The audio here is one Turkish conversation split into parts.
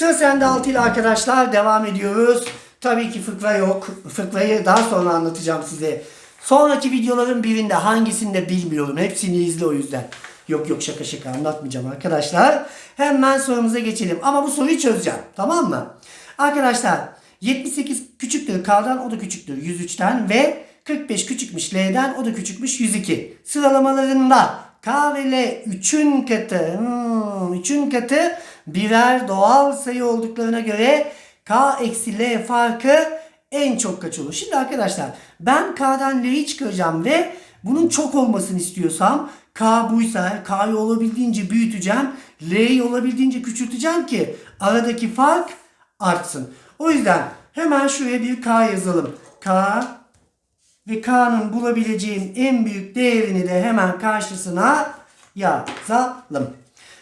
Sıra sende 6 ile arkadaşlar devam ediyoruz. Tabii ki fıkra yok. Fıkrayı daha sonra anlatacağım size. Sonraki videoların birinde hangisinde bilmiyorum. Hepsini izle o yüzden. Yok yok şaka şaka anlatmayacağım arkadaşlar. Hemen sorumuza geçelim. Ama bu soruyu çözeceğim. Tamam mı? Arkadaşlar 78 küçüktür K'dan o da küçüktür 103'ten ve 45 küçükmüş L'den o da küçükmüş 102. Sıralamalarında K ve L 3'ün katı, hmm, 3'ün katı birer doğal sayı olduklarına göre K eksi L farkı en çok kaç olur? Şimdi arkadaşlar ben K'dan L'yi çıkaracağım ve bunun çok olmasını istiyorsam K buysa K'yı olabildiğince büyüteceğim. L'yi olabildiğince küçülteceğim ki aradaki fark artsın. O yüzden hemen şuraya bir K yazalım. K ve K'nın bulabileceğim en büyük değerini de hemen karşısına yazalım.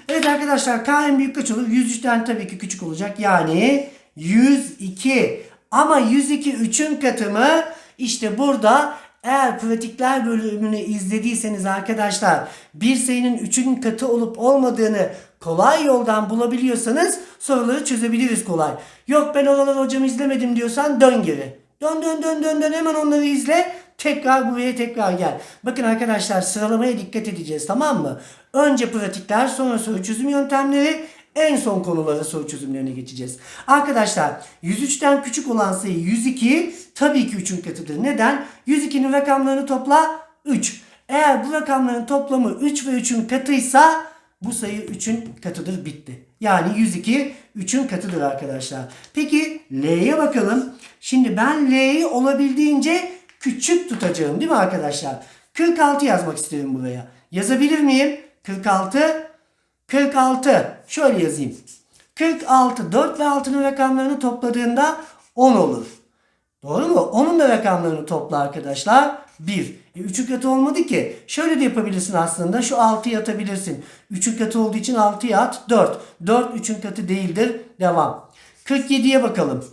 Evet arkadaşlar K en büyük kaç olur? 103'ten tabii ki küçük olacak. Yani 102. Ama 102 3'ün katı mı? İşte burada eğer pratikler bölümünü izlediyseniz arkadaşlar bir sayının 3'ün katı olup olmadığını kolay yoldan bulabiliyorsanız soruları çözebiliriz kolay. Yok ben oraları hocam izlemedim diyorsan dön geri. Dön dön dön dön dön hemen onları izle. Tekrar buraya tekrar gel. Bakın arkadaşlar sıralamaya dikkat edeceğiz tamam mı? Önce pratikler sonra soru çözüm yöntemleri en son konulara soru çözümlerine geçeceğiz. Arkadaşlar 103'ten küçük olan sayı 102 tabii ki 3'ün katıdır. Neden? 102'nin rakamlarını topla 3. Eğer bu rakamların toplamı 3 ve 3'ün katıysa bu sayı 3'ün katıdır bitti. Yani 102 3'ün katıdır arkadaşlar. Peki L'ye bakalım. Şimdi ben L'yi olabildiğince küçük tutacağım değil mi arkadaşlar? 46 yazmak isterim buraya. Yazabilir miyim? 46 46 şöyle yazayım. 46 4 ve 6'nın rakamlarını topladığında 10 olur. Doğru mu? Onun da rakamlarını topla arkadaşlar. 1. E, 3'ün katı olmadı ki. Şöyle de yapabilirsin aslında. Şu 6'yı atabilirsin. 3'ün katı olduğu için 6'ya at. 4. 4 3'ün katı değildir. Devam. 47'ye bakalım.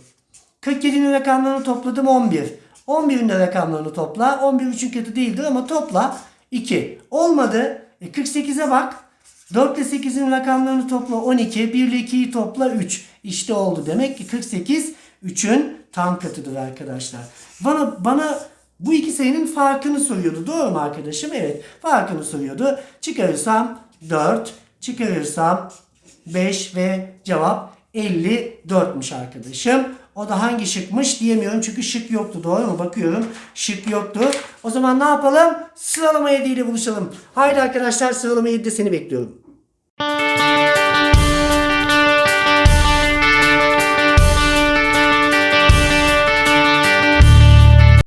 47'nin rakamlarını topladım 11. 11'in de rakamlarını topla. 11 3'ün katı değildir ama topla 2. Olmadı. E 48'e bak. 4 ile 8'in rakamlarını topla 12. 1 ile 2'yi topla 3. İşte oldu. Demek ki 48 3'ün tam katıdır arkadaşlar. Bana bana bu iki sayının farkını soruyordu. Doğru mu arkadaşım? Evet. Farkını soruyordu. Çıkarırsam 4, çıkarırsam 5 ve cevap 54'müş arkadaşım. O da hangi şıkmış diyemiyorum çünkü şık yoktu. Doğru mu? Bakıyorum. Şık yoktu. O zaman ne yapalım? Sıralama 7 ile buluşalım. Haydi arkadaşlar sıralama 7'de seni bekliyorum.